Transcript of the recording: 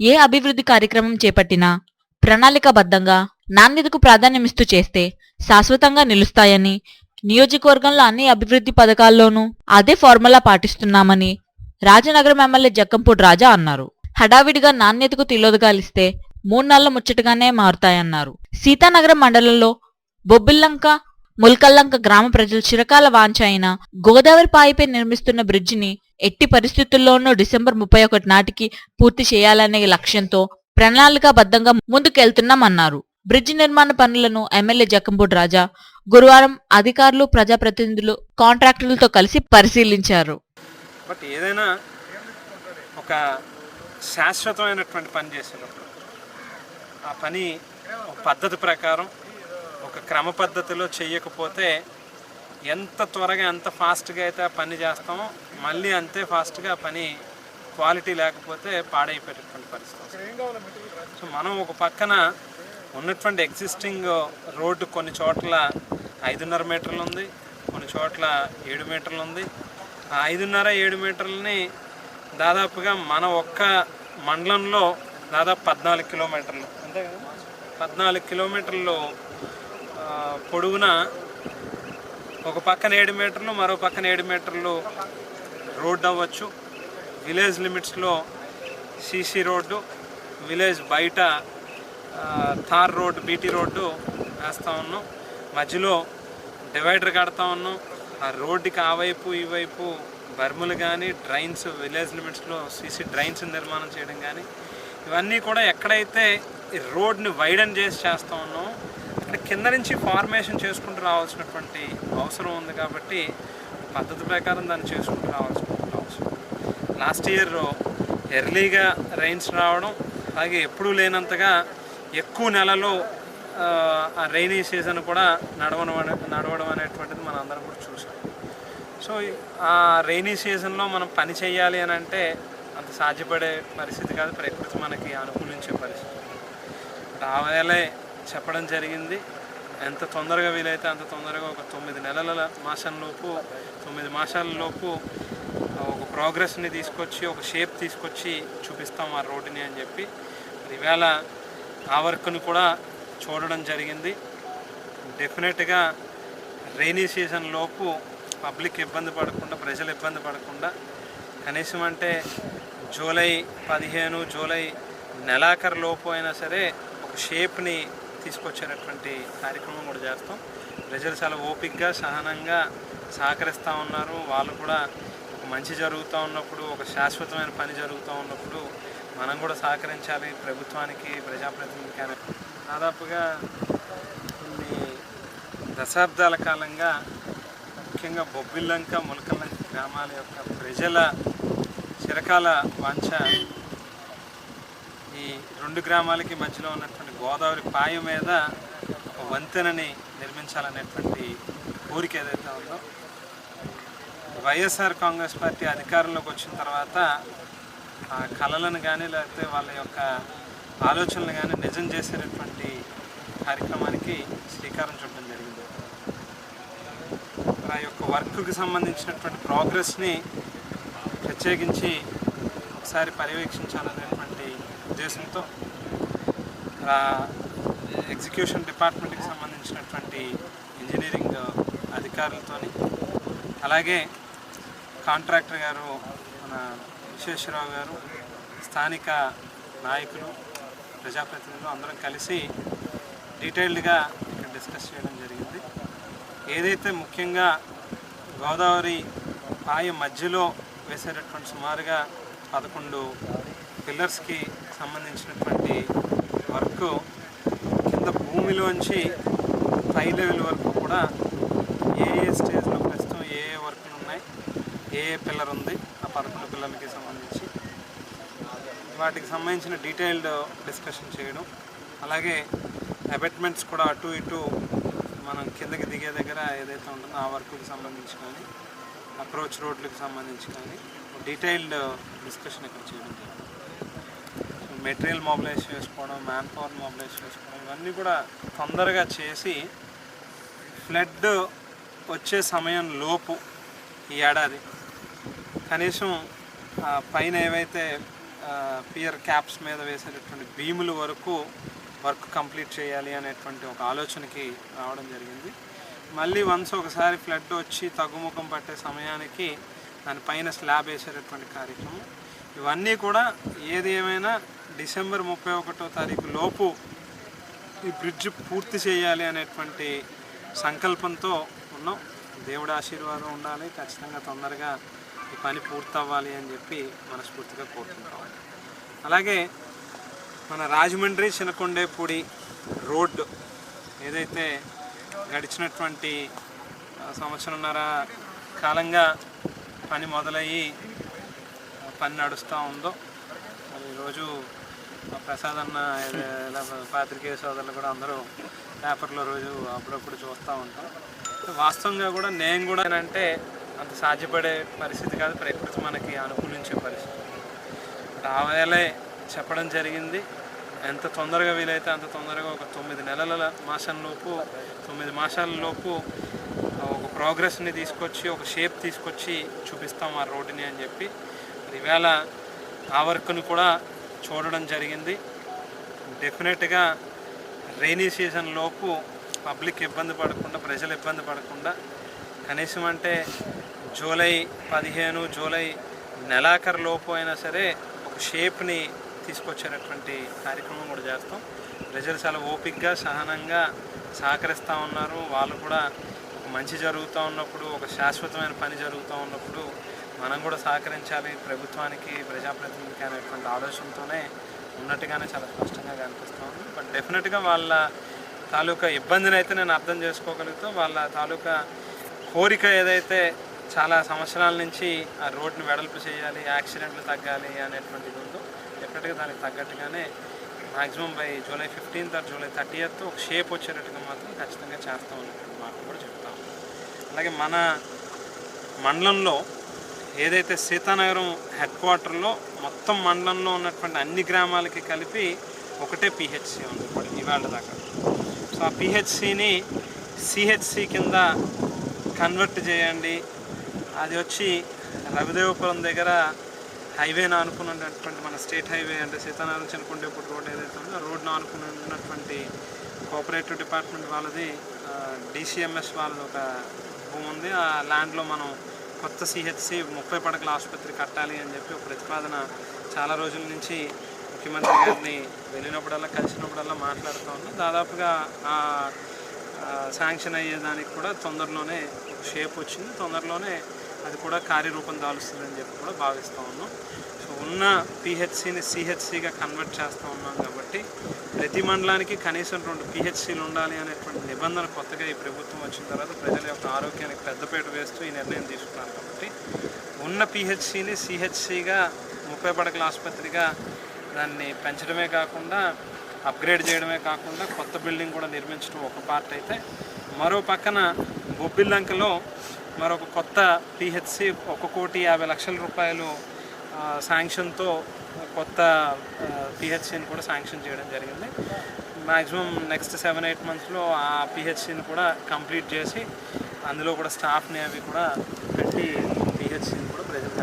ఏ అభివృద్ధి కార్యక్రమం చేపట్టినా ప్రణాళికబద్ధంగా నాణ్యతకు ప్రాధాన్యమిస్తూ చేస్తే శాశ్వతంగా నిలుస్తాయని నియోజకవర్గంలో అన్ని అభివృద్ధి పథకాల్లోనూ అదే ఫార్ములా పాటిస్తున్నామని రాజనగరం ఎమ్మెల్యే జక్కంపూడి రాజా అన్నారు. హడావిడిగా నాణ్యతకు తిలోదగాలిస్తే మూడు నెలల ముచ్చటగానే మారుతాయన్నారు. సీతానగరం మండలంలో బొబ్బిల్లంక ముల్కల్లంక గ్రామ ప్రజలు చిరకాల వాంఛ అయిన గోదావరి పాయిపై నిర్మిస్తున్న బ్రిడ్జిని ఎట్టి పరిస్థితుల్లోనూ డిసెంబర్ ముప్పై ఒకటి నాటికి పూర్తి చేయాలనే లక్ష్యంతో ప్రణాళికాబద్ధంగా ముందుకెళ్తున్నామన్నారు. బ్రిడ్జి నిర్మాణ పనులను ఎమ్మెల్యే జక్కంపూడి రాజా గురువారం అధికారులు ప్రజాప్రతినిధులు కాంట్రాక్టర్లతో కలిసి పరిశీలించారు. బట్ ఏదైనా ఒక శాశ్వతమైనటువంటి పని చేసేటప్పుడు ఆ పని పద్ధతి ప్రకారం క్రమ పద్ధతిలో చేయకపోతే ఎంత త్వరగా ఎంత ఫాస్ట్గా అయితే ఆ పని చేస్తామో మళ్ళీ అంతే ఫాస్ట్గా పని క్వాలిటీ లేకపోతే పాడైపోయేటటువంటి పరిస్థితి సో మనం ఒక పక్కన ఉన్నటువంటి ఎగ్జిస్టింగ్ రోడ్డు కొన్ని చోట్ల ఐదున్నర మీటర్లు ఉంది కొన్ని చోట్ల ఏడు మీటర్లు ఉంది. ఆ ఐదున్నర ఏడు మీటర్లని దాదాపుగా మన ఒక్క మండలంలో దాదాపు పద్నాలుగు కిలోమీటర్లు. అంతే కదా పద్నాలుగు కిలోమీటర్లు పొడవున ఒక పక్కన ఏడు మీటర్లు మరో పక్కన ఏడు మీటర్లు రోడ్డు అవ్వచ్చు. విలేజ్ లిమిట్స్లో సీసీ రోడ్డు విలేజ్ బయట tar tar road BT road వేస్తూ ఉన్నాం. మధ్యలో డివైడర్ కడతా ఉన్నాం. ఆ రోడ్డుకి ఆ వైపు ఈ వైపు బర్ములు కానీ డ్రైన్స్ విలేజ్ లిమిట్స్లో సీసీ డ్రైన్స్ నిర్మాణం చేయడం కానీ ఇవన్నీ కూడా ఎక్కడైతే రోడ్ని వైడన్ చేసి చేస్తూ ఉన్నాం ఇక్కడ కింద నుంచి ఫార్మేషన్ చేసుకుంటూ రావాల్సినటువంటి అవసరం ఉంది కాబట్టి పద్ధతి ప్రకారం దాన్ని చేసుకుంటూ రావాల్సినటువంటి అవసరం లాస్ట్ ఇయర్ ఎర్లీగా రైన్స్ రావడం అలాగే ఎప్పుడూ లేనంతగా ఎక్కువ నెలలో ఆ, రైనీ సీజన్ కూడా నడవడం నడవడం అనేటువంటిది మనం అందరం కూడా చూసాం. సో ఆ రైనీ సీజన్లో మనం పని చేయాలి అని అంటే అంత సాధ్యపడే పరిస్థితి కాదు ప్రకృతి మనకి అనుకూలించే పరిస్థితి. రావాలే చెప్పడం జరిగింది. ఎంత తొందరగా వీలైతే అంత తొందరగా ఒక తొమ్మిది నెలల మాసంలోపు తొమ్మిది మాసాలలోపు ఒక ప్రోగ్రెస్ని తీసుకొచ్చి ఒక షేప్ తీసుకొచ్చి చూపిస్తాం ఆ రోడ్డుని అని చెప్పి. మరి ఈవేళ ఆ వర్క్ను కూడా చూడడం జరిగింది. డెఫినెట్గా రైనీ సీజన్ లోపు పబ్లిక్ ఇబ్బంది పడకుండా ప్రజలు ఇబ్బంది పడకుండా కనీసం అంటే జూలై పదిహేను జూలై నెలాఖరు లోపు అయినా సరే ఒక షేప్ని తీసుకొచ్చేటటువంటి కార్యక్రమం కూడా చేస్తాం. ప్రజలు చాలా ఓపిక్గా సహనంగా సహకరిస్తూ ఉన్నారు. వాళ్ళు కూడా ఒక మంచి జరుగుతూ ఉన్నప్పుడు ఒక శాశ్వతమైన పని జరుగుతూ ఉన్నప్పుడు మనం కూడా సహకరించాలి. ప్రభుత్వానికి ప్రజాప్రతినిధికి అని. దాదాపుగా కొన్ని దశాబ్దాల కాలంగా ముఖ్యంగా బొబ్బిల్లంక ములకల్లంక గ్రామాల యొక్క ప్రజల చిరకాల వాంఛ ఈ రెండు గ్రామాలకి మధ్యలో ఉన్నటువంటి గోదావరి పాయ మీద ఒక వంతెనని నిర్మించాలనేటువంటి కోరిక ఏదైతే ఉందో వైఎస్ఆర్ కాంగ్రెస్ పార్టీ అధికారంలోకి వచ్చిన తర్వాత ఆ కళలను కానీ లేకపోతే వాళ్ళ యొక్క ఆలోచనలు కానీ నిజం చేసేటటువంటి కార్యక్రమానికి శ్రీకారం చుట్టడం జరిగింది. ఆ యొక్క వర్క్కి సంబంధించినటువంటి ప్రోగ్రెస్ని ప్రత్యేకించి ఒకసారి పర్యవేక్షించాలనేటువంటి ఉద్దేశంతో ఎగ్జిక్యూషన్ డిపార్ట్మెంట్కి సంబంధించినటువంటి ఇంజనీరింగ్ అధికారులతోని అలాగే కాంట్రాక్టర్ గారు మన విశ్వేశ్వరరావు గారు స్థానిక నాయకులు ప్రజాప్రతినిధులు అందరం కలిసి డీటెయిల్డ్గా ఇక్కడ డిస్కస్ చేయడం జరిగింది. ఏదైతే ముఖ్యంగా గోదావరి పాయ మధ్యలో వేసేటటువంటి సుమారుగా పదకొండు పిల్లర్స్కి సంబంధించినటువంటి వర్క్ కింద భూమిలోంచి పై లెవెల్ వరకు కూడా ఏ ఏ స్టేజ్లో ప్రస్తుతం ఏ ఏ వర్క్లు ఉన్నాయి ఏ ఏ పిల్లర్ ఉంది ఆ పదకొండు పిల్లలకి సంబంధించి. వాటికి సంబంధించిన డీటెయిల్డ్ డిస్కషన్ చేయడం. అలాగే అబెట్మెంట్స్ కూడా అటు ఇటు మనం కిందకి దిగే దగ్గర ఏదైతే ఉంటుందో ఆ వర్క్కి సంబంధించి కానీ అప్రోచ్ రోడ్లకు సంబంధించి కానీ డీటెయిల్డ్ డిస్కషన్ ఇక్కడ చేయడం జరిగింది. మెటీరియల్ మొబిలైజ్ చేసుకోవడం మ్యాన్ పవర్ మొబిలైజ్ చేసుకోవడం ఇవన్నీ కూడా తొందరగా చేసి ఫ్లడ్ వచ్చే సమయం లోపు ఈ ఏడాది. కనీసం పైన ఏవైతే పియర్ క్యాప్స్ మీద వేసేటటువంటి భీముల వరకు వర్క్ కంప్లీట్ చేయాలి అనేటువంటి ఒక ఆలోచనకి రావడం జరిగింది. మళ్ళీ వన్స్ ఒకసారి ఫ్లడ్ వచ్చి తగ్గుముఖం పట్టే సమయానికి దానిపైన స్లాబ్ వేసేటటువంటి కార్యక్రమం. ఇవన్నీ కూడా ఏది ఏమైనా డిసెంబర్ ముప్పై ఒకటో తారీఖు లోపు ఈ బ్రిడ్జ్ పూర్తి చేయాలి అనేటువంటి సంకల్పంతో ఉన్నాం దేవుడి ఆశీర్వాదం ఉండాలి. ఖచ్చితంగా తొందరగా ఈ పని పూర్తవ్వాలి అని చెప్పి మనస్ఫూర్తిగా కోరుకుంటాం. అలాగే మన రాజమండ్రి చినకొండేపూడి రోడ్డు ఏదైతే గడిచినటువంటి సంవత్సరంన్నర కాలంగా పని మొదలయ్యి పని నడుస్తూ ఉందో మరి ఈరోజు ప్రసాద్ అన్న ఇలా పాత్రికేయ సోదరులు కూడా అందరూ పేపర్లో రోజు అప్పుడప్పుడు చూస్తూ ఉంటాం. వాస్తవంగా కూడా నేను కూడా అంటే అంత సాధ్యపడే పరిస్థితి కాదు ప్రకృతి మనకి అనుకూలించే పరిస్థితి. రావాలే చెప్పడం జరిగింది. ఎంత తొందరగా వీలైతే అంత తొందరగా ఒక తొమ్మిది నెలల మాసంలోపు తొమ్మిది మాసాలలోపు ఒక ప్రోగ్రెస్ని తీసుకొచ్చి ఒక షేప్ తీసుకొచ్చి చూపిస్తాం ఆ రోడ్డుని అని చెప్పి. మరి ఈవేళ ఆ వర్క్ను కూడా చూడడం జరిగింది. డెఫినెట్గా రైనీ సీజన్ లోపు పబ్లిక్ ఇబ్బంది పడకుండా ప్రజలు ఇబ్బంది పడకుండా కనీసం అంటే జూలై పదిహేను జూలై నెలాఖరు లోపు అయినా సరే ఒక షేప్ని తీసుకొచ్చేటటువంటి కార్యక్రమం కూడా చేస్తాం. ప్రజలు చాలా ఓపిక్గా సహనంగా సహకరిస్తూ ఉన్నారు. వాళ్ళు కూడా ఒక మంచి జరుగుతూ ఉన్నప్పుడు ఒక శాశ్వతమైన పని జరుగుతూ ఉన్నప్పుడు మనం కూడా సహకరించాలి. ప్రభుత్వానికి ప్రజాప్రతినిధికి అనేటువంటి ఆలోచనతోనే ఉన్నట్టుగానే చాలా స్పష్టంగా కనిపిస్తుంది బట్ డెఫినెట్గా వాళ్ళ తాలూకా ఇబ్బందిని అయితే నేను అర్థం చేసుకోగలుగుతూ. వాళ్ళ తాలూకా కోరిక ఏదైతే చాలా సంవత్సరాల నుంచి ఆ రోడ్ని వెడల్పు చేయాలి యాక్సిడెంట్లు తగ్గాలి అనేటువంటిది ఉందో డెఫినెట్గా దానికి తగ్గట్టుగానే maximum by July fifteenth or July thirtieth ఒక షేప్ వచ్చేటట్టుగా మాత్రం ఖచ్చితంగా చేస్తాం అనేటువంటి మాట కూడా చెప్తాం అలాగే మన మండలంలో ఏదైతే సీతానగరం హెడ్ క్వార్టర్లో మొత్తం మండలంలో ఉన్నటువంటి అన్ని గ్రామాలకి కలిపి ఒకటే పిహెచ్సి ఉంది ఇప్పుడు ఇవాళ దాకా. సో ఆ పిహెచ్సిని సిహెచ్సి కింద కన్వర్ట్ చేయండి. అది వచ్చి రవిదేవపురం దగ్గర హైవే అనుకున్నటువంటి ఉన్నటువంటి మన స్టేట్ హైవే అంటే సీతానగరం చినకొండేపూడి రోడ్ ఏదైతే ఉందో రోడ్ను ఆనుకుని ఉన్నటువంటి కోఆపరేటివ్ డిపార్ట్మెంట్ వాళ్ళది డిసిఎంఎస్ వాళ్ళది ఒక భూమి ఉంది. ఆ ల్యాండ్లో మనం కొత్త సిహెచ్సి ముప్పై పడకల ఆసుపత్రి కట్టాలి అని చెప్పి ఒక ప్రతిపాదన చాలా రోజుల నుంచి ముఖ్యమంత్రి గారిని వెళ్ళినప్పుడల్లా కలిసినప్పుడల్లా మాట్లాడుతూ ఉన్నాం. దాదాపుగా ఆ శాంక్షన్ అయ్యేదానికి కూడా తొందరలోనే ఒక షేప్ వచ్చింది. తొందరలోనే అది కూడా కార్యరూపం దాలుస్తుందని చెప్పి కూడా భావిస్తూ ఉన్నాం. సో ఉన్న పిహెచ్సిని సిహెచ్సిగా కన్వర్ట్ చేస్తూ ఉన్నాం కాబట్టి ప్రతి మండలానికి కనీసం రెండు పిహెచ్సీలు ఉండాలి అనేటువంటి నిబంధన కొత్తగా ఈ ప్రభుత్వం వచ్చిన తర్వాత ప్రజల యొక్క ఆరోగ్యానికి పెద్దపేట వేస్తూ ఈ నిర్ణయం తీసుకున్నారు కాబట్టి ఉన్న పిహెచ్సిని సిహెచ్సిగా ముప్పై పడకల ఆసుపత్రిగా దాన్ని పెంచడమే కాకుండా అప్గ్రేడ్ చేయడమే కాకుండా కొత్త బిల్డింగ్ కూడా నిర్మించడం ఒక పార్ట్ అయితే. మరో పక్కన బొబ్బిల్లంకలో మరొక కొత్త పిహెచ్సి ఒక కోటి యాభై లక్షల రూపాయలు శాంక్షన్తో కొత్త పిహెచ్సిని కూడా శాంక్షన్ చేయడం జరిగింది. మ్యాక్సిమం నెక్స్ట్ సెవెన్ ఎయిట్ మంత్స్లో ఆ పిహెచ్సిని కూడా కంప్లీట్ చేసి అందులో కూడా స్టాఫ్ని అవి కూడా పెట్టి పిహెచ్సిని కూడా ప్రజలు